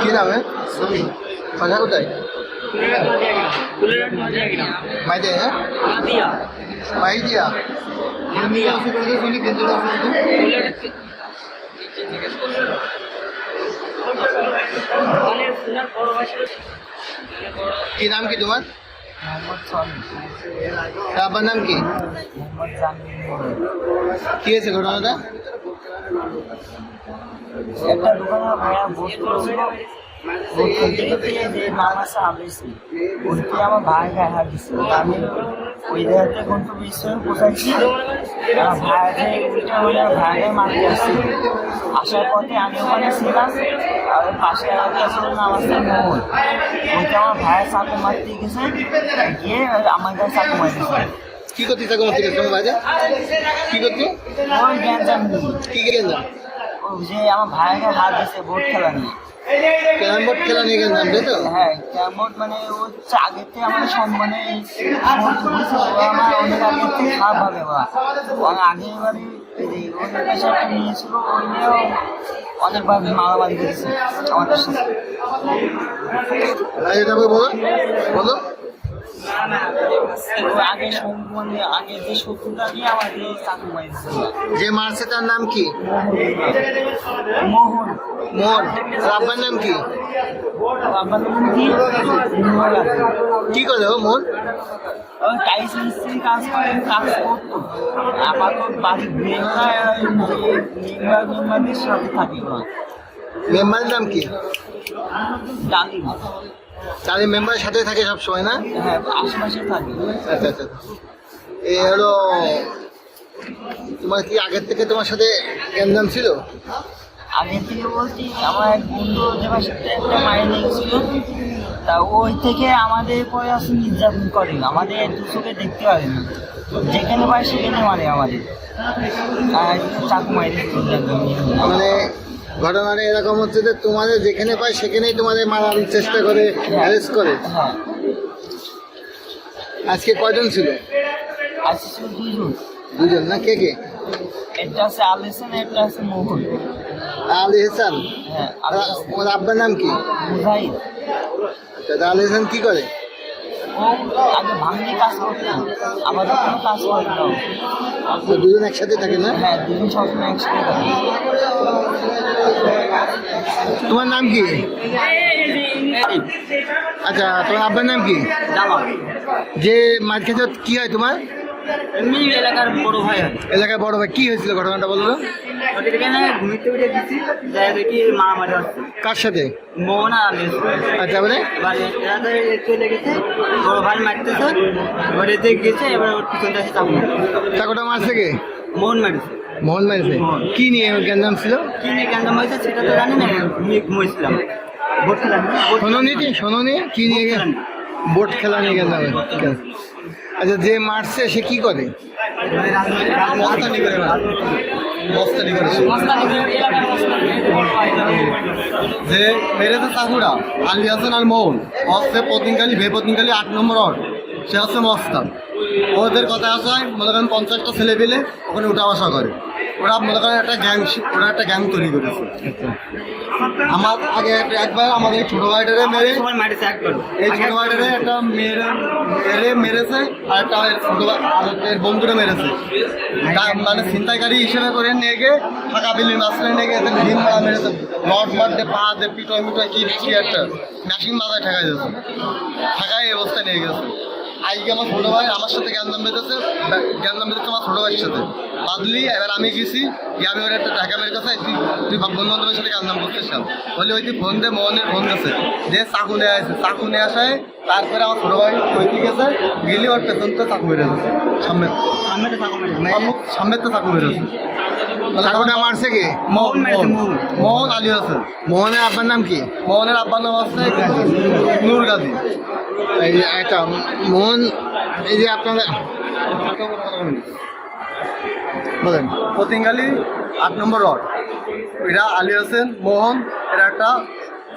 কি নামে বাসা কোথায়? মাইতে হ্যাঁ? মাইদিয়া। কি নাম কি তোমার? আব্বার নাম কি? কি হয়েছে ঘটনাটা? একটা দোকানে ভাইয়া ভোট করেছিল ভোট করতে গিয়ে যে মামা সামনেছি ওইতে আমার ভাই গায়ে ভাইকে উল্টা হলে ভাইকে মারতে আমি ওখানে ছিলাম, আর পাশে এলাকায় আসলে নাম আসছে মোহন ওইটা আমার ভাইয়ের চাকু মারতে গেছে, গিয়ে আমার গায়ে চাকু মারতেছে কি করতে থাকো গেছো তোমার বাজে কি করতে? কি গেলেন না যে আমার ভাইকে হাত দিছে ভোট খেলা নিয়ে। ক্যারাম বোর্ড খেলা নিয়ে তাই তো? হ্যাঁ মানে ও হচ্ছে আগের থেকে আমাদের সম্মানে আমার অনেক আগের থেকে খারাপ ভাবে ওরা অনেক আগে এবারে এই ওদের কাছে একটা নিয়েছিল ওই নিয়েও অনেকবার মারামারি করেছে আমাদের সাথে। বলো। আগে সম- আগে যে নিয়ে চাকু মারছে তার নাম কি? মোহন। মোহন। আব্বার নাম কি? নাম কি? কি করে ও মোহন? ওই টাইস মিস্ত্রি কাজ করে কাজ করতো। আপাতত বাড়ি মেম্বার মেম্বার মেম্বারদের সাথে থাকি ওরা। মেম্বারের নাম কি? ডালিম। তাদের মেম্বারের সাথে থাকে সব সময় না? হ্যাঁ আশেপাশে থাকি। আচ্ছা আচ্ছা এ হলো তোমার কি আগের থেকে তোমার সাথে জ্ঞানদাম ছিল? আগে থেকে বলছি আমার এক বন্ধু যে বাসাতে একটা মায়ের লেগেছিল তা ওই থেকে আমাদের পরে আসলে নির্যাতন করে আমাদের দু চোখে দেখতে পারে না। যেখানে পায় সেখানে মারে আমাদের। আর চাকু মারি মানে ঘটনাটা এরকম হচ্ছে যে তোমাদের যেখানে পায় সেখানেই তোমাদের মারার চেষ্টা করে অ্যারেস্ট করে। হ্যাঁ। আজকে কয়জন ছিল? দুজন না? কে কে? একটা আছে আলিসান একটা আছে মোহন। আলী হাসান হ্যাঁ ওর আব্বার নাম কি? মুজাহিদ। আচ্ছা আলী হাসান কি করে? আগে ভাঙনি কাজ করতো আমাদের কোনো কাজ দুজন একসাথে থাকে না? হ্যাঁ দুজন সবসময় একসাথে থাকে। তোমার নাম কি? আচ্ছা তোমার আব্বার নাম কি? যে খেতে কি হয় তোমার? এমনি এলাকার বড় ভাই এলাকায় বড় ভাই। কি হয়েছিল ঘটনাটা বলব ওদের এখানে ঘুমিতে উঠে দিচ্ছি যাই দেখি মারামারি হচ্ছে কার সাথে? মোহন আর আলিস আচ্ছা বলে? এবার এরা তো চলে গেছে বড় ভাই মারতেছে ওর এতে গেছে এবার ওর পিছনটা এসে চাপু চাকোটা মারছে কে? মোহন মারিছে। মোহন মারছে। কি নিয়ে জ্ঞানদাম ছিল? কি নিয়ে কেন হয়েছে সেটা তো জানি না ঘুমিয়ে ঘুমিয়েছিলাম। ভোট খেলাম। ভোট শোনো নি শোনো নি কি নিয়ে বোট খেলা নিয়ে গেলাম আচ্ছা যে মারছে সে কি করে? মস্তানি করে যে মেরেছে চাকুরা আলী হাসান আর মৌন। হচ্ছে পতিনকালী ভে পতিনকালী আট নম্বর অট সে হচ্ছে মস্তান। ওদের কথা আসায় মনে করেন পঞ্চাশটা ছেলে পেলে ওখানে উঠা বসা করে। ওরা মনে করেন একটা গ্যাং ওরা একটা গ্যাং তৈরি করেছে। আমার আগে একবার আমাদের ছোট ভাইটারে মেরে এই ছোট ভাইটারে একটা মেয়ের মেরে মেরেছে আর একটা ছোট বন্ধুরে মেরেছে। মানে ছিনতাইকারী হিসেবে করে নিয়ে গিয়ে ফাঁকা বিলির মাঝখানে নিয়ে গিয়ে মারা মেরেছে রড মারতে পা দিয়ে পিটোয় মিটোয় কি কি একটা। মেশিন মাথায় ঠেকাই যাচ্ছে ঠেকায় এই অবস্থায় নিয়ে গেছে। আজকে আমার ছোটো ভাই আমার সাথে জ্ঞানদাম বেঁধেছে জ্ঞানদাম বেঁধেছে আমার ছোটো ভাইয়ের সাথে। বাদলি এবার আমি গেছি গিয়ে আমি ওর একটা টাকা মেরে কাছে তুই তুই বন্ধু বান্ধবের সাথে জ্ঞানদাম করতে চাও বলে ওই তুই ফোন দে মোহনের ফোন গেছে যে চাকু নিয়ে আসে চাকু নিয়ে আসায় তারপরে আমার ছোটো ভাই ওইদিকে গেছে গেলে ওর পেছন তো চাকু মেরে গেছে সামনে। সামনে সামনে তো চাকু মেরেছে চাকুটা মারছে কে? মোহন মোহন। মোহন। আলী হাসান মোহনের আব্বার নাম কি? মোহনের আব্বার নাম আছে নূর গাজী। এই যে একটা মোহন এই যে আপনাদের বলেন। পতিঙ্গালি আট নম্বর রড। এরা আলী হোসেন মোহন এরা একটা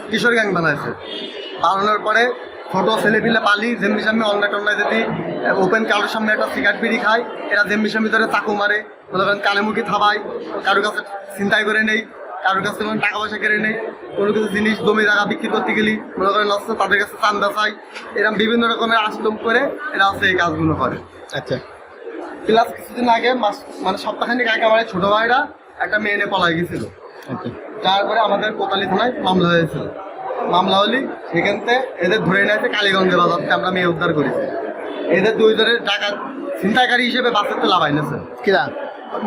কিশোর গ্যাং বানাইছে। বানানোর পরে ছোট ছেলেপিলে পালি জেম্বি সামনে অন্যায় টন্যায় যদি ওপেন কারোর সামনে একটা সিগারেট বিড়ি খায় এরা জেম্বি সামনে ধরে চাকু মারে। মনে করেন কানে মুখে থাবায় কারোর কাছে চিন্তাই করে নেই কারোর কাছে কোনো টাকা পয়সা কেড়ে নেই কোনো কিছু জিনিস জমি জায়গা বিক্রি করতে গেলি মনে করেন হচ্ছে তাদের কাছে চান্দা চাই এরকম বিভিন্ন রকমের আশ্রম করে এরা হচ্ছে এই কাজগুলো করে। আচ্ছা। প্লাস কিছুদিন আগে মাস মানে সপ্তাহখানিক আগে আমার ছোট ভাইরা একটা মেয়ে নিয়ে পলাই গেছিল। আচ্ছা। তারপরে আমাদের কোতালি থানায় মামলা হয়েছিল। মামলা হলি সেখান থেকে এদের ধরে নিয়েছে কালীগঞ্জে বাজার থেকে আমরা মেয়ে উদ্ধার করেছি। এদের দুইজনের টাকা ছিনতাইকারী হিসেবে বাসের লাভ আইনেছে কিরা?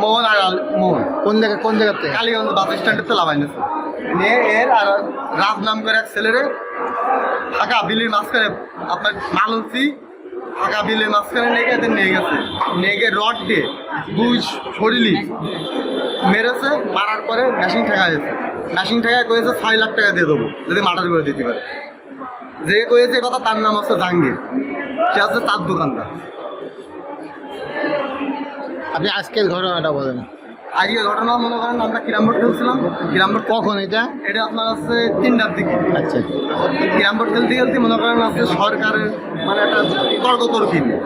মোহন আর মোহন। কোন জায়গা কোন জায়গার থেকে? কালীগঞ্জ বাস স্ট্যান্ডের তো লাভ আইনেছে নিয়ে এর আর রাজ নাম করে এক ছেলেরে ফাঁকা বিলির মাঝখানে আপনার মালুচি ফাঁকা বিলির মাঝখানে নিয়ে গিয়ে এদের নিয়ে গেছে। নিয়ে গিয়ে রড দিয়ে দুই শরীরই মেরেছে মারার পরে মেশিন ঠেকা গেছে মেশিন ঠেকায় কয়েছে ছয় লাখ টাকা দিয়ে দেবো যদি মাটার করে দিতে পারে। যে কয়েছে কথা তার নাম হচ্ছে জাহাঙ্গীর। সে হচ্ছে তার দোকানদার। আপনি আজকের ঘটনাটা বলেন। আগে ঘটনা মনে করেন আমরা কিরামবোর্ড খেলছিলাম। কিরামবোর্ড কখন এটা? এটা আপনার হচ্ছে তিনটার দিকে। আচ্ছা। ক্যাম্পট খেলতে খেলতে মনে করেন আজকে সরকারের মানে একটা তর্ক তর্কি নেই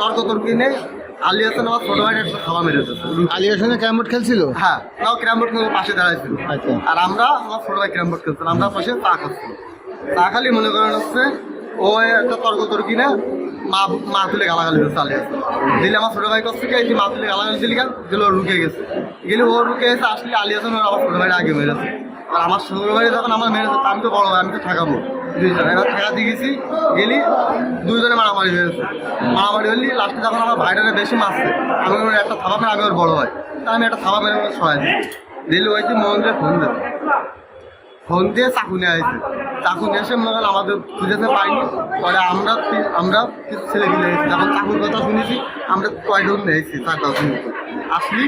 তর্ক তর্কি নেই আলী হাসান আমার ছোট ভাইয়ের একটা খাওয়া মেরেছে আলী হোসেনে ক্যামবোর্ড খেলছিল? হ্যাঁ তাও খেলে পাশে দাঁড়াইছিল আচ্ছা। আর আমরা আমার ছোট ভাই ক্যাম্পট খেলছিলাম আমরা পাশে চা খাচ্ছিলাম। চা খালি মনে করেন হচ্ছে ও একটা তর্ক তর্কি না মা মা তুলে গালাগালি দিচ্ছে আলী হাসান। দিলে আমার ছোট ভাই কাছ এই যে মা তুলে গালাগালি দিলি কেন? ও রুকে গেছে। গেলে ও রুকে গেছে আসলে আলী হাসান ওর আমার ছোট ভাইটা আগে মেরেছে। আর আমার ছোট ভাই যখন আমার মেরেছে তা আমি তো বড় ভাই আমি তো ঠেকাবো। দুইজন। এবার ঠেকাতে গেছি, গেলি দুইজনে মারামারি হয়েছে মারামারি হলি লাস্টে যখন আমার ভাইটারে বেশি মারছে, আমি একটা থাবা মেরে আমি ওর বড় ভাই তা আমি একটা থাবা মেরে সরাই দিই দিলে ওই যে দিয়ে ফোন দেবে ফোন দিয়ে চাকু নিয়ে আসছে চাকু নিয়ে এসে মনে আমাদের খুঁজেতে পাইনি। পরে আমরা আমরা ছেলে গিলে এসেছি যখন চাকুর কথা শুনেছি, আমরা কয়জন নিয়েছি? চারটা শুনেছি আসলি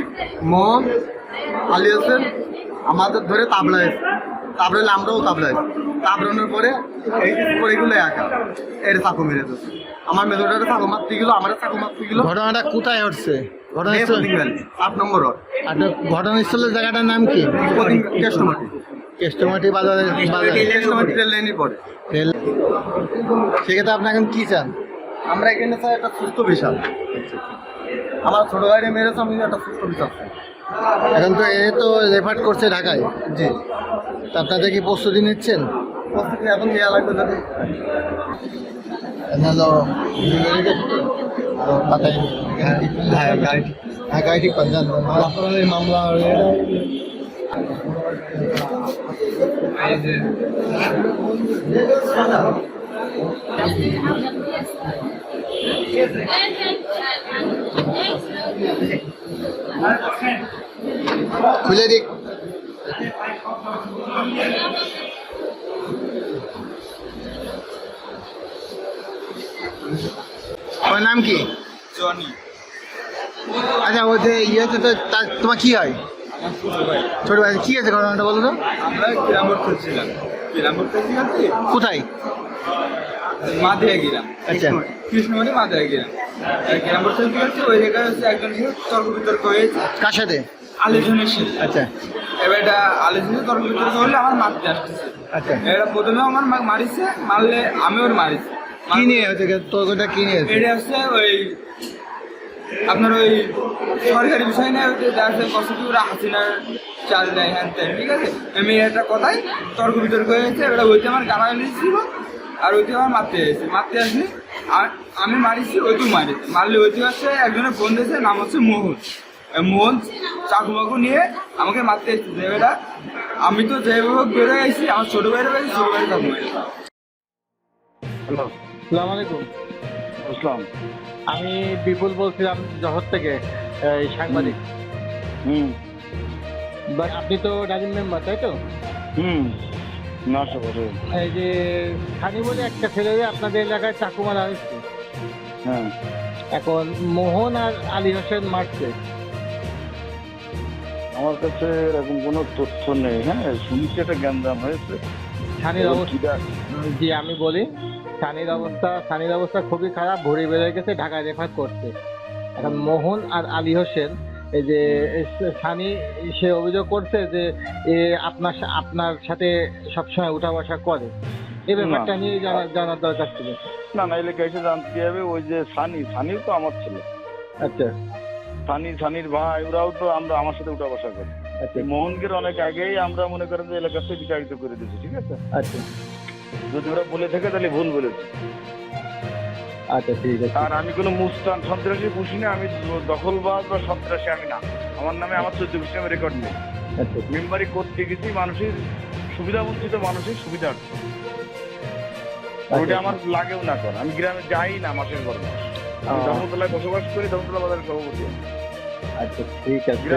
মোহন আলী হোসেন আমাদের ধরে তাবলা এসে তাবলাইলে আমরাও তাবলাই তাবলানোর পরে এই পরেগুলো একা। এর চাকু মেরে দিচ্ছে আমার মেজোটারে চাকু মারতে গেলো আমার চাকু মারতে গেলো। ঘটনাটা কোথায় ঘটছে? ঘটনাস্থল আট নম্বর আপনার ঘটনাস্থলের জায়গাটার নাম কি? কেষ্টমাটি। কেষ্টমাটি বাজারে বাজারে। কেষ্টমাটি রেল সেক্ষেত্রে আপনি এখন কি চান? আমরা এখানে স্যার একটা সুস্থ বিশাল। আমার ছোট ভাইরে মেরেছে আমি একটা সুস্থ বিশাল এখন তো এ তো রেফার করছে ঢাকায়। জি। আপনাদের কি প্রস্তুতি নিচ্ছেন? প্রস্তুতি এখন নেওয়া লাগবে যদি হলো পাতায় হ্যাঁ গাড়ি হ্যাঁ গাড়ি ঠিক আপনার এই মামলা খুলে দিক। ওর নাম কি? জনি। আচ্ছা ও যে ইয়েতে তো তোমার কি হয়? ছোট ভাই কি আছে ঘটনাটা বলো তো? আমরা গ্রামবোর্ড করছিলাম গ্রামবোর্ড করছিলাম কি? কোথায়? মাদিয়া গেলাম আচ্ছা। কৃষ্ণমণি মাদিয়া গেলাম গ্রামবোর্ড খেলতে গেছি ওই জায়গায় হচ্ছে একজন তর্ক বিতর্ক হয়েছে। কার সাথে? আলোচনার সাথে আচ্ছা। এবার এটা আলোচনা তর্ক বিতর্ক হলে আমার মারতে আসতেছে। আচ্ছা। এটা প্রথমে আমার মা- মারিছে মারলে আমি ওর মারিছি। কি নিয়ে হচ্ছে? তোর কি নিয়ে এটা হচ্ছে ওই আপনার ওই সরকারি বিষয় নিয়ে ওই আছে কষ্ট হাসিনার চাল দেয় হ্যান ত্যান, ঠিক আছে? আমি একটা কথাই তর্ক বিতর্ক হয়েছে এবার ওইটা আমার গালা ছিল আর ওইটা আমার মারতে এসেছে মারতে আসলে আমি মারিছি ওইটু মারিছে। মারলে ওইটু হচ্ছে একজনের ফোন দিয়েছে নাম হচ্ছে মোহন। মোহন চাকু মাকু নিয়ে আমাকে মারতে এসেছে এবার আমি তো যেভাবে বেরোয় গেছি আমার ছোট ভাইয়ের বাড়ি ছোট ভাইয়ের চাকু মারি হ্যালো। সালাম আলাইকুম। আসসালাম। আমি বিপুল বলছিলাম জহর থেকে এই সাংবাদিক। হুম। বাট আপনি তো ডাজিম মেম্বার তাই তো? হুম। না আশা করে এই যে খানি বলে একটা ছেলে আপনাদের এলাকায় চাকু মারা হয়েছে। হ্যাঁ। এখন মোহন আর আলী হোসেন মারছে। আমার কাছে এরকম কোনো তথ্য নেই হ্যাঁ শুনছি একটা জ্ঞানদাম হয়েছে। সানির অবস্থা জি আমি বলি সানির অবস্থা সানির অবস্থা খুবই খারাপ ভরি বেড়ে গেছে ঢাকায় রেফার করছে। এখন মোহন আর আলী হোসেন এই যে সানি সে অভিযোগ করছে যে এ আপনার আপনার সাথে সবসময় উঠা বসা করে। এই ব্যাপারটা নিয়ে জানার জানার দরকার ছিল। না না এলাকা এসে জানতে হবে ওই যে সানি সানিও তো আমার ছিল। আচ্ছা। সানি সানির ভাই ওরাও তো আমরা আমার সাথে উঠা বসা করি। আচ্ছা। মোহনগের অনেক আগেই আমরা মনে করেন যে এলাকা থেকে বিতাড়িত করে দিয়েছি ঠিক আছে? আচ্ছা। যদি ওরা বলে থাকে তাহলে ভুল বলেছে। আচ্ছা ঠিক আছে। আর আমি কোনো মুস্তান সন্ত্রাসী বুঝি না আমি দখলবাজ বা সন্ত্রাসী আমি না। আমার নামে আমার চোদ্দ বছর নামে রেকর্ড নেই। আচ্ছা। মেম্বারি করতে গেছি মানুষের সুবিধা বঞ্চিত মানুষের সুবিধা ওটা আমার লাগেও না কর আমি গ্রামে যাই না মাসের পর মাস। ধর্মতলায় বসবাস করি ধর্মতলা বাজারের সভাপতি। আচ্ছা ঠিক আছে।